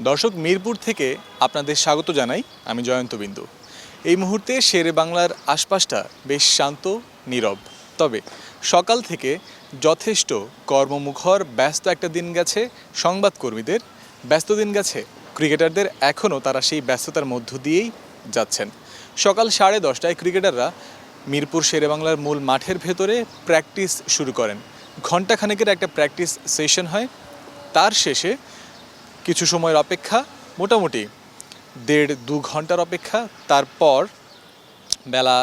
দর্শক, মিরপুর থেকে আপনাদের স্বাগত জানাই আমি জয়ন্ত বিন্দু। এই মুহূর্তে শেরে বাংলার আশপাশটা বেশ শান্ত, নীরব। তবে সকাল থেকে যথেষ্ট কর্মমুখর, ব্যস্ত একটা দিন গেছে সংবাদকর্মীদের। ব্যস্ত দিন গেছে ক্রিকেটারদের। এখনও তারা সেই ব্যস্ততার মধ্য দিয়েই যাচ্ছেন। সকাল সাড়ে দশটায় ক্রিকেটাররা মিরপুর শেরেবাংলার মূল মাঠের ভেতরে প্র্যাকটিস শুরু করেন। ঘণ্টাখানেকের একটা প্র্যাকটিস সেশন হয়। তার শেষে কিছু সময়ের অপেক্ষা, মোটামুটি দেড় দু ঘণ্টার অপেক্ষা। তারপর বেলা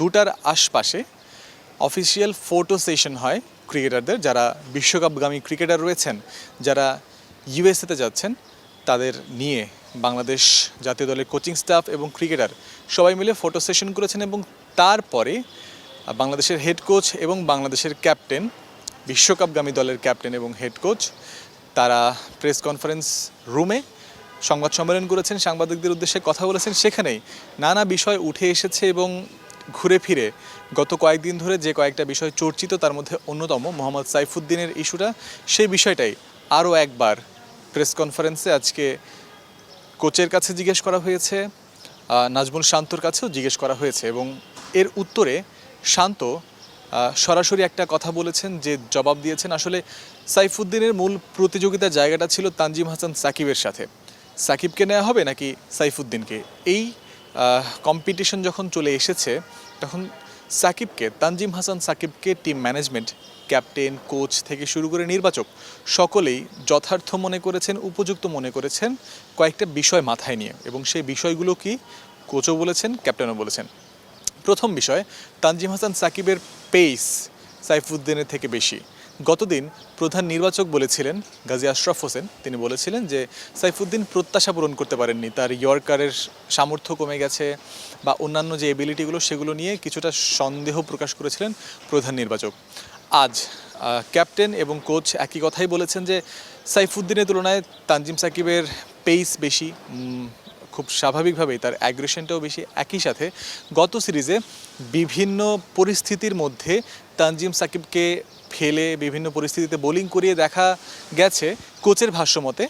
দুটার আশপাশে অফিসিয়াল ফটো সেশন হয় ক্রিকেটারদের যারা বিশ্বকাপগামী ক্রিকেটার রয়েছেন, যারা ইউএসএতে যাচ্ছেন, তাদের নিয়ে বাংলাদেশ জাতীয় দলের কোচিং স্টাফ এবং ক্রিকেটার সবাই মিলে ফটো সেশন করেছেন এবং তারপরে বাংলাদেশের হেড কোচ এবং বাংলাদেশের ক্যাপ্টেন বিশ্বকাপগামী দলের ক্যাপ্টেন এবং হেড কোচ তারা প্রেস কনফারেন্স রুমে সংবাদ সম্মেলন করেছেন, সাংবাদিকদের উদ্দেশ্যে কথা বলেছেন। সেখানেই নানা বিষয় উঠে এসেছে এবং ঘুরে ফিরে। গত কয়েকদিন ধরে যে কয়েকটা বিষয় চর্চিত, তার মধ্যে অন্যতম মোহাম্মদ সাইফুদ্দিনের ইস্যুটা। সেই বিষয়টাই আরও একবার প্রেস কনফারেন্সে আজকে কোচের কাছে জিজ্ঞেস করা হয়েছে নাজমুল শান্তর কাছেও জিজ্ঞেস করা হয়েছে এবং এর উত্তরে শান্ত সরাসরি একটা কথা বলেছেন যে জবাব দিয়েছেন। আসলে সাইফুদ্দিনের মূল প্রতিযোগিতার জায়গাটা ছিল তানজিম হাসান সাকিবের সাথে। সাকিবকে নেওয়া হবে নাকি সাইফুদ্দিনকে? এই কম্পিটিশন যখন চলে এসেছে, তখন সাকিবকে, তানজিম হাসান সাকিবকে টিম ম্যানেজমেন্ট ক্যাপ্টেন কোচ থেকে শুরু করে নির্বাচক সকলেই যথার্থ মনে করেছেন, উপযুক্ত মনে করেছেন কয়েকটা বিষয় মাথায় নিয়ে। এবং সেই বিষয়গুলো কি? কোচও বলেছেন ক্যাপ্টেনও বলেছেন। প্রথম বিষয়, তানজিম হাসান সাকিবের পেস সাইফুদ্দিনের থেকে বেশি। গতদিন প্রধান নির্বাচক বলেছিলেন, গাজী আশরাফ হোসেন, তিনি বলেছিলেন যে সাইফুদ্দিন প্রত্যাশা পূরণ করতে পারেননি। তার ইয়র্কারের সামর্থ্য কমে গেছে বা অন্যান্য যে এবিলিটিগুলো সেগুলো নিয়ে কিছুটা সন্দেহ প্রকাশ করেছিলেন প্রধান নির্বাচক। আজ ক্যাপ্টেন এবং কোচ একই কথাই বলেছেন যে সাইফুদ্দিনের তুলনায় তানজিম সাকিবের পেস বেশি। খুব স্বাভাবিকভাবেই তার অ্যাগ্রেশনটাও বেশি একই সাথে। গত সিরিজে বিভিন্ন পরিস্থিতির মধ্যে তানজিম সাকিবকে ফেলে বিভিন্ন পরিস্থিতিতে বোলিং করিয়ে দেখা গেছে কোচের ভাষ্যমতে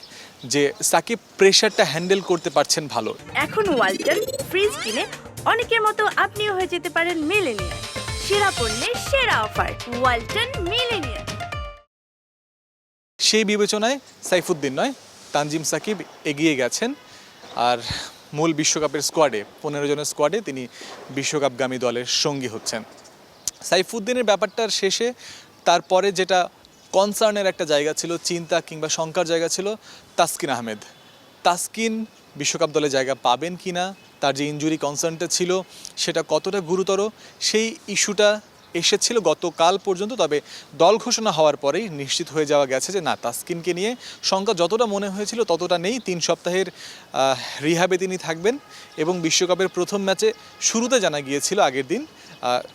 যে সাকিব প্রেশারটা হ্যান্ডেল করতে পারছেন ভালো। এখন ওয়ালটন ফ্রিজ কিনে অনেকের মতো আপনিও হয়ে যেতে পারেন মিলেনিয়ার সেরা পণ্যের সেরা অফার ওয়ালটন মিলেনিয়ার সেই বিবেচনায় সাইফুদ্দিন নয় তানজিম সাকিব এগিয়ে গেছেন। আর মূল বিশ্বকাপের স্কোয়াডে, পনেরো জনের স্কোয়াডে তিনি বিশ্বকাপগামী দলের সঙ্গী হচ্ছেন। সাইফুদ্দিনের ব্যাপারটার শেষে তারপরে যেটা কনসার্নের একটা জায়গা ছিল, চিন্তা কিংবা শঙ্কার জায়গা ছিল, তাসকিন আহমেদ। তাসকিন বিশ্বকাপ দলে জায়গা পাবেন কি না তার যে ইনজুরি কনসার্নটা ছিল, সেটা কতটা গুরুতর, সেই ইস্যুটা এসেছিল গতকাল পর্যন্ত, তবে দল ঘোষণা হওয়ার পরেই নিশ্চিত হয়ে যাওয়া গেছে যে না, তাসকিনকে নিয়ে সংখ্যা যতটা মনে হয়েছিল ততটা নেই। তিন সপ্তাহের রিহাবে তিনি থাকবেন এবং বিশ্বকাপের প্রথম ম্যাচে শুরুতে জানা গিয়েছিল আগের দিন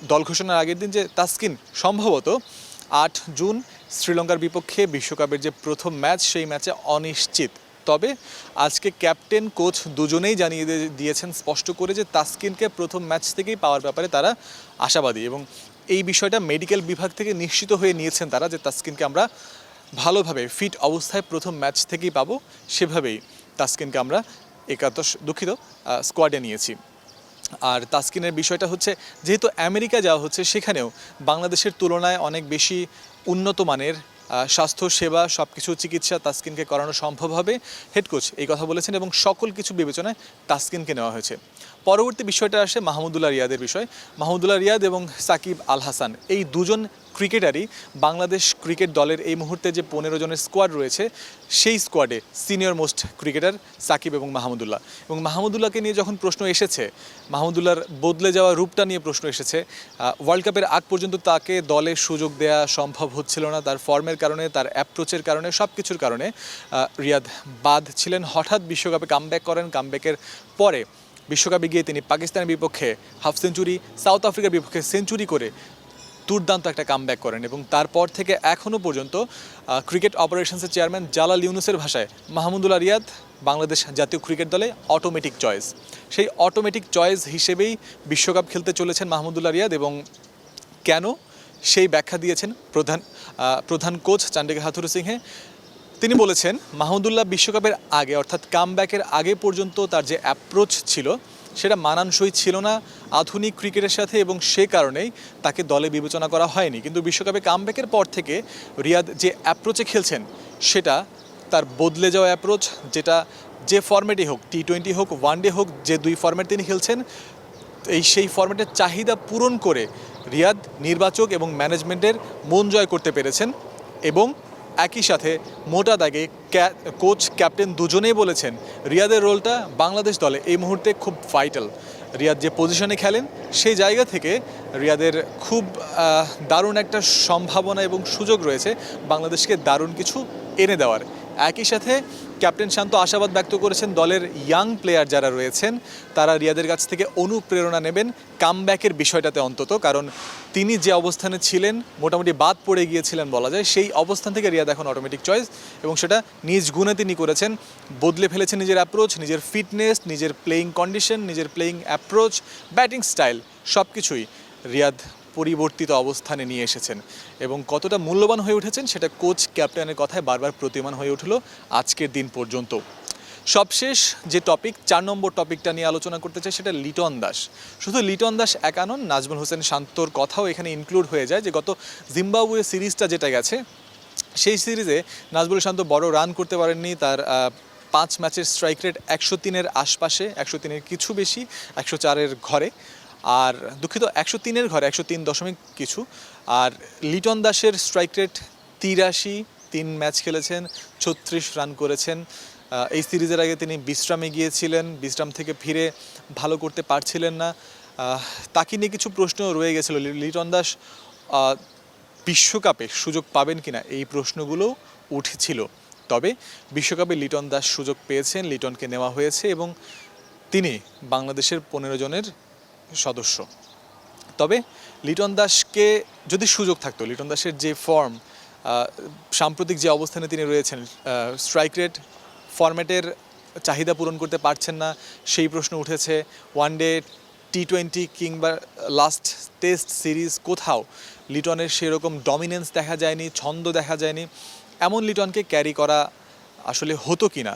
দল ঘোষণার আগের দিন যে তাসকিন সম্ভবত আট জুন শ্রীলঙ্কার বিপক্ষে বিশ্বকাপের যে প্রথম ম্যাচ, সেই ম্যাচে অনিশ্চিত। তবে আজকে ক্যাপ্টেন, কোচ দুজনেই জানিয়ে দিয়ে- দিয়েছেন স্পষ্ট করে যে তাসকিনকে প্রথম ম্যাচ থেকেই পাওয়ার ব্যাপারে তারা আশাবাদী এবং এই বিষয়টা মেডিকেল বিভাগ থেকে নিশ্চিত হয়ে নিয়েছেন তারা যে তাসকিনকে আমরা ভালোভাবে ফিট অবস্থায় প্রথম ম্যাচ থেকেই পাবো। সেভাবেই তাসকিনকে আমরা একাদশ দুঃখিত স্কোয়াডে নিয়েছি। আর তাসকিনের বিষয়টা হচ্ছে, যেহেতু আমেরিকা যাওয়া হচ্ছে, সেখানেও বাংলাদেশের তুলনায় অনেক বেশি উন্নত মানের স্বাস্থ্য, সেবা সব কিছু চিকিৎসা তাসকিনকে করানো সম্ভব হবে। হেড কোচ এই কথা বলেছেন এবং সকল কিছু বিবেচনায় তাসকিনকে নেওয়া হয়েছে। পরবর্তী বিষয়টা আসে মাহমুদুল্লাহ রিয়াদের বিষয়। মাহমুদুল্লাহ রিয়াদ এবং সাকিব আল হাসান এই দুজন ক্রিকেটারই বাংলাদেশ ক্রিকেট দলের এই মুহূর্তে যে পনেরো জনের স্কোয়াড রয়েছে, সেই স্কোয়াডে সিনিয়র মোস্ট ক্রিকেটার সাকিব এবং মাহমুদুল্লাহ। এবং মাহমুদুল্লাহকে নিয়ে যখন প্রশ্ন এসেছে, মাহমুদুল্লাহর বদলে যাওয়া রূপটা নিয়ে প্রশ্ন এসেছে ওয়ার্ল্ড কাপের আগ পর্যন্ত তাকে দলে সুযোগ দেওয়া সম্ভব হচ্ছিল না। তার ফর্মের কারণে, তার অ্যাপ্রোচের কারণে সব কিছুর কারণে রিয়াদ বাদ ছিলেন। হঠাৎ বিশ্বকাপে কামব্যাক করেন। কামব্যাকের পরে বিশ্বকাপে গিয়ে তিনি পাকিস্তানের বিপক্ষে হাফ সেঞ্চুরি, সাউথ আফ্রিকার বিপক্ষে সেঞ্চুরি করে দুর্দান্ত একটা কামব্যাক করেন এবং তারপর থেকে এখনও পর্যন্ত ক্রিকেট অপারেশনসের চেয়ারম্যান জালাল ইউনুসের ভাষায় মাহমুদুল্লাহ রিয়াদ, বাংলাদেশ জাতীয় ক্রিকেট দলে অটোমেটিক চয়েস সেই অটোমেটিক চয়েস হিসেবেই বিশ্বকাপ খেলতে চলেছেন মাহমুদুল্লাহ রিয়াদ এবং কেন সেই ব্যাখ্যা দিয়েছেন প্রধান প্রধান কোচ চান্ডিকা হাথুরু সিংহে। তিনি বলেছেন, মাহমুদুল্লাহ বিশ্বকাপের আগে অর্থাৎ কামব্যাকের আগে পর্যন্ত তার যে অ্যাপ্রোচ ছিল, সেটা মানানসই ছিল না। আধুনিক ক্রিকেটের সাথে এবং সে কারণেই তাকে দলে বিবেচনা করা হয়নি। কিন্তু বিশ্বকাপে কামব্যাকের পর থেকে রিয়াদ যে অ্যাপ্রোচে খেলছেন, সেটা তার বদলে যাওয়া অ্যাপ্রোচ যেটা যে ফর্মেটই হোক টি টোয়েন্টি হোক ওয়ান ডে হোক, যে দুই ফর্মেট তিনি খেলছেন, এই সেই ফর্মেটের চাহিদা পূরণ করে রিয়াদ নির্বাচক এবং ম্যানেজমেন্টের মন জয় করতে পেরেছেন এবং একই সাথে মোটা দাগে কোচ ক্যাপ্টেন দুজনেই বলেছেন, রিয়াদের রোলটা বাংলাদেশ দলে এই মুহূর্তে খুব ভাইটাল রিয়াদ যে পজিশনে খেলেন, সেই জায়গা থেকে রিয়াদের খুব দারুণ একটা সম্ভাবনা এবং সুযোগ রয়েছে বাংলাদেশকে দারুণ কিছু এনে দেওয়ার। একই সাথে ক্যাপ্টেন শান্ত আশাবাদ ব্যক্ত করেছেন দলের ইয়াং প্লেয়ার যারা রয়েছেন, তারা রিয়াদের কাছ থেকে অনুপ্রেরণা নেবেন কামব্যাকের বিষয়টাতে অন্তত। কারণ তিনি যে অবস্থানে ছিলেন, মোটামুটি বাদ পড়ে গিয়েছিলেন বলা যায়, সেই অবস্থান থেকে রিয়াদ এখন অটোমেটিক চয়েস এবং সেটা নিজ গুণে তিনি করেছেন। বদলে ফেলেছেন নিজের অ্যাপ্রোচ নিজের ফিটনেস নিজের প্লেয়িং কন্ডিশন নিজের প্লেয়িং অ্যাপ্রোচ ব্যাটিং স্টাইল সব কিছুই রিয়াদ পরিবর্তিত অবস্থানে নিয়ে এসেছেন এবং কতটা মূল্যবান হয়ে উঠেছেন সেটা কোচ, ক্যাপ্টেনের কথায় বারবার প্রতিমান হয়ে উঠল আজকের দিন পর্যন্ত। সবশেষ যে টপিক, চার নম্বর টপিকটা নিয়ে আলোচনা করতে চাই সেটা লিটন দাস। শুধু লিটন দাস একা নন, নাজমুল হোসেন শান্তর কথাও এখানে ইনক্লুড হয়ে যায় যে গত জিম্বাবুয়ে সিরিজটা যেটা গেছে, সেই সিরিজে নাজমুল শান্ত বড় রান করতে পারেননি, তার পাঁচ ম্যাচের স্ট্রাইক রেট একশো তিনের আশপাশে, একশো তিনের কিছু বেশি, একশো চারের ঘরে। আর দুঃখিত, একশো তিনের ঘরে, একশো তিন দশমিক কিছু। আর লিটন দাসের স্ট্রাইক রেট তিরাশি, তিন ম্যাচ খেলেছেন, ছত্রিশ রান করেছেন। এই সিরিজের আগে তিনি বিশ্রামে গিয়েছিলেন বিশ্রাম থেকে ফিরে ভালো করতে পারছিলেন না। তাকে নিয়ে কিছু প্রশ্ন রয়ে গেছিল। লিটন দাস বিশ্বকাপে সুযোগ পাবেন কিনা এই প্রশ্নগুলো উঠেছিল। তবে বিশ্বকাপে লিটন দাস সুযোগ পেয়েছেন, লিটনকে নেওয়া হয়েছে এবং তিনি বাংলাদেশের পনেরো জনের সদস্য। তবে লিটন দাসকে যদি সুযোগ থাকতো, লিটন দাসের যে ফর্ম সাম্প্রতিক যে অবস্থানে তিনি রয়েছেন স্ট্রাইক রেট ফরম্যাটের চাহিদা পূরণ করতে পারছেন না, সেই প্রশ্ন উঠেছে ওয়ান ডে টি টোয়েন্টি কিংবা লাস্ট টেস্ট সিরিজ কোথাও লিটনের সেরকম ডমিনেন্স দেখা যায়নি, ছন্দ দেখা যায়নি। এমন লিটনকে ক্যারি করা আসলে হতো কি না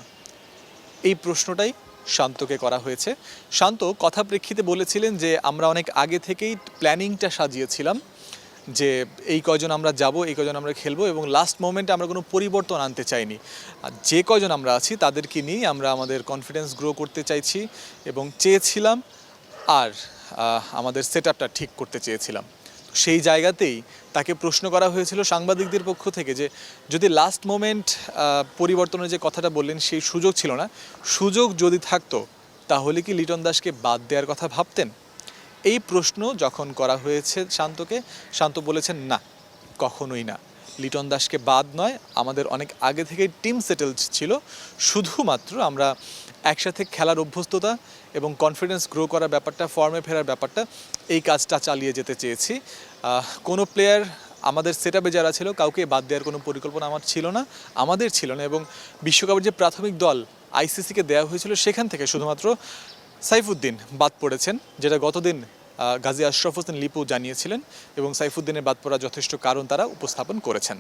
এই প্রশ্নটাই শান্তকে করা হয়েছে। শান্ত কথা প্রেক্ষিতে বলেছিলেন যে, আমরা অনেক আগে থেকেই প্ল্যানিংটা সাজিয়েছিলাম যে, এই কয়জন আমরা যাব, এই কয়জন আমরা খেলব এবং লাস্ট মোমেন্টে আমরা কোনো পরিবর্তন আনতে চাইনি। আর যে কয়জন আমরা আছি, তাদেরকে নিয়ে আমরা আমাদের কনফিডেন্স গ্রো করতে চাইছি এবং চেয়েছিলাম আর আমাদের সেট ঠিক করতে চেয়েছিলাম। সেই জায়গাতেই তাকে প্রশ্ন করা হয়েছিল সাংবাদিকদের পক্ষ থেকে যে যদি লাস্ট মোমেন্ট পরিবর্তনের যে কথাটা বললেন সেই সুযোগ ছিল না, সুযোগ যদি থাকতো, তাহলে কি লিটন দাসকে বাদ দেওয়ার কথা ভাবতেন? এই প্রশ্ন যখন করা হয়েছে শান্তকে, শান্ত বলেছেন না, কখনোই না। লিটন দাসকে বাদ নয়, আমাদের অনেক আগে থেকে টিম সেটেল ছিল। শুধুমাত্র আমরা একসাথে খেলার অভ্যস্ততা এবং কনফিডেন্স গ্রো করার ব্যাপারটা ফর্মে ফেরার ব্যাপারটা, এই কাজটা চালিয়ে যেতে চেয়েছি। কোনো প্লেয়ার আমাদের সেট আপে যারা ছিল, কাউকে বাদ দেওয়ার কোনো পরিকল্পনা আমার ছিল না, আমাদের ছিল না এবং বিশ্বকাপের যে প্রাথমিক দল আইসিসিকে দেওয়া হয়েছিল, সেখান থেকে শুধুমাত্র সাইফুদ্দিন বাদ পড়েছেন, যেটা গতদিন গাজী আশরাফ হোসেন লিপু জানিয়েছিলেন এবং সাইফুদ্দিনের বাদ পড়ার যথেষ্ট কারণ তারা উপস্থাপন করেছেন।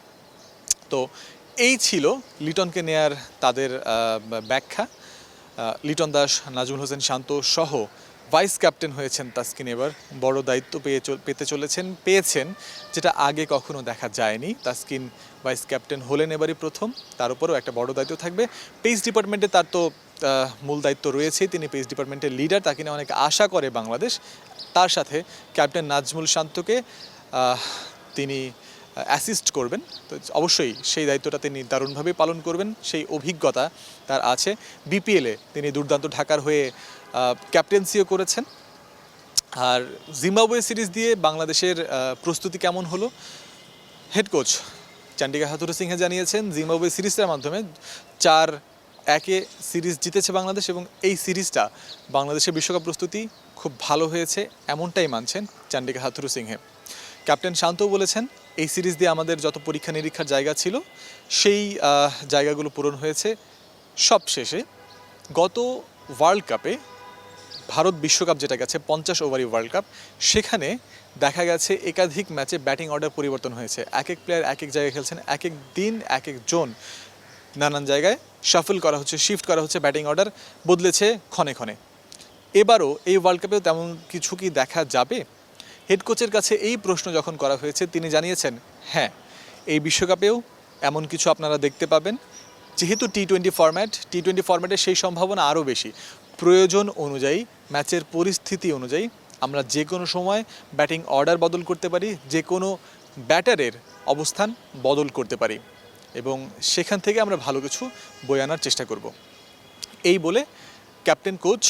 তো এই ছিল লিটনকে নেয়ার তাদের ব্যাখ্যা। লিটন দাস, নাজমুল হোসেন শান্ত সহ ভাইস ক্যাপ্টেন হয়েছেন তাসকিন এবার। বড় দায়িত্ব পেয়ে পেতে চলেছেন, পেয়েছেন, যেটা আগে কখনো দেখা যায়নি। তাসকিন ভাইস ক্যাপ্টেন হলেন এবারই প্রথম, তার উপরেও একটা বড় দায়িত্ব থাকবে। পেস ডিপার্টমেন্টে তার তো মূল দায়িত্ব রয়েছেই, তিনি পেস ডিপার্টমেন্টের লিডার, তাকে নিয়ে অনেক আশা করে বাংলাদেশ। তার সাথে ক্যাপ্টেন নাজমুল শান্তকে তিনি অ্যাসিস্ট করবেন। তো অবশ্যই সেই দায়িত্বটা তিনি দারুণভাবে পালন করবেন, সেই অভিজ্ঞতা তার আছে। বিপিএলে তিনি দুর্দান্ত ঢাকার হয়ে ক্যাপ্টেন্সিও করেছেন। আর জিম্বাবুয়ে সিরিজ দিয়ে বাংলাদেশের প্রস্তুতি কেমন হলো? Head coach Chandika Hathurusingha, Zimbabwe সিরিজটার মাধ্যমে চার একে সিরিজ জিতেছে বাংলাদেশ এবং এই সিরিজটা বাংলাদেশের বিশ্বকাপ প্রস্তুতি খুব ভালো হয়েছে, এমনটাই মানছেন চান্ডিকা হাতুরু সিংহে। ক্যাপ্টেন শান্তও বলেছেন এই সিরিজ দিয়ে আমাদের যত পরীক্ষা নিরীক্ষার জায়গা ছিল, সেই জায়গাগুলো পূরণ হয়েছে সব শেষে গত ওয়ার্ল্ড কাপে ভারত বিশ্বকাপ যেটা গেছে, পঞ্চাশ ওভারি ওয়ার্ল্ড কাপ সেখানে দেখা গেছে একাধিক ম্যাচে ব্যাটিং অর্ডার পরিবর্তন হয়েছে। এক এক প্লেয়ার এক এক জায়গায় খেলছেন, এক এক দিন, এক এক জন। নানান জায়গায় শাফল করা হচ্ছে শিফট করা হচ্ছে ব্যাটিং অর্ডার বদলেছে ক্ষণে ক্ষণে। এবারও এই ওয়ার্ল্ড কাপেও তেমন কিছু কি দেখা যাবে? হেড কোচের কাছে এই প্রশ্ন যখন করা হয়েছে, তিনি জানিয়েছেন হ্যাঁ এই বিশ্বকাপেও এমন কিছু আপনারা দেখতে পাবেন। যেহেতু T twenty format T twenty ফরম্যাটের সেই সম্ভাবনা আরও বেশি। প্রয়োজন অনুযায়ী, ম্যাচের পরিস্থিতি অনুযায়ী, আমরা যে কোনো সময় ব্যাটিং অর্ডার বদল করতে পারি, যে কোনো ব্যাটারের অবস্থান বদল করতে পারি। এবং সেখান থেকে আমরা ভালো কিছু বয়ে আনার চেষ্টা করব। এই বলে ক্যাপ্টেন কোচ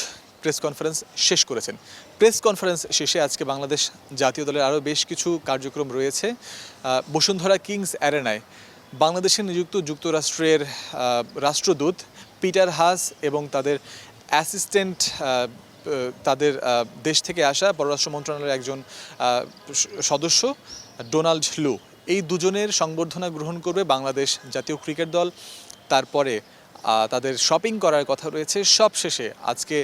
প্রেস কনফারেন্স শেষ করেছেন। প্রেস কনফারেন্স শেষে আজকে বাংলাদেশ জাতীয় দলের আরও বেশ কিছু কার্যক্রম রয়েছে। বসুন্ধরা কিংস অ্যারেনায় বাংলাদেশে নিযুক্ত যুক্তরাষ্ট্রের রাষ্ট্রদূত পিটার হাস এবং তাদের অ্যাসিস্ট্যান্ট তাদের দেশ থেকে আসা পররাষ্ট্র মন্ত্রণালয়ের একজন সদস্য ডোনাল্ড লু। এই দুজনের সংবর্ধনা গ্রহণ করবে বাংলাদেশ জাতীয় ক্রিকেট দল। তারপরে তাদের শপিং করার কথা রয়েছে। সব শেষে আজকে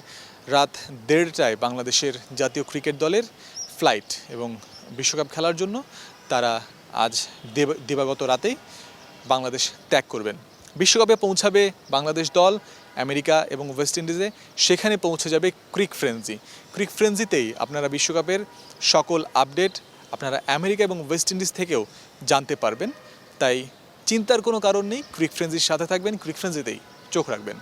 রাত দেড়টায় বাংলাদেশের জাতীয় ক্রিকেট দলের ফ্লাইট এবং বিশ্বকাপ খেলার জন্য তারা আজ দেব- দিবাগত রাতেই বাংলাদেশ ত্যাগ করবেন। বিশ্বকাপে পৌঁছাবে বাংলাদেশ দল, আমেরিকা এবং ওয়েস্ট ইন্ডিজে। সেখানে পৌঁছে যাবে ক্রিক ফ্রেন্সি। ক্রিক ফ্রেন্সিতেই আপনারা বিশ্বকাপের সকল আপডেট আপনারা আমেরিকা এবং ওয়েস্ট ইন্ডিজ থেকেও জানতে পারবেন। তাই চিন্তার কোনো কারণ নেই, ক্রিক ফ্রেন্সির সাথে থাকবেন, ক্রিক ফ্রেন্সিতেই চোখ রাখবেন।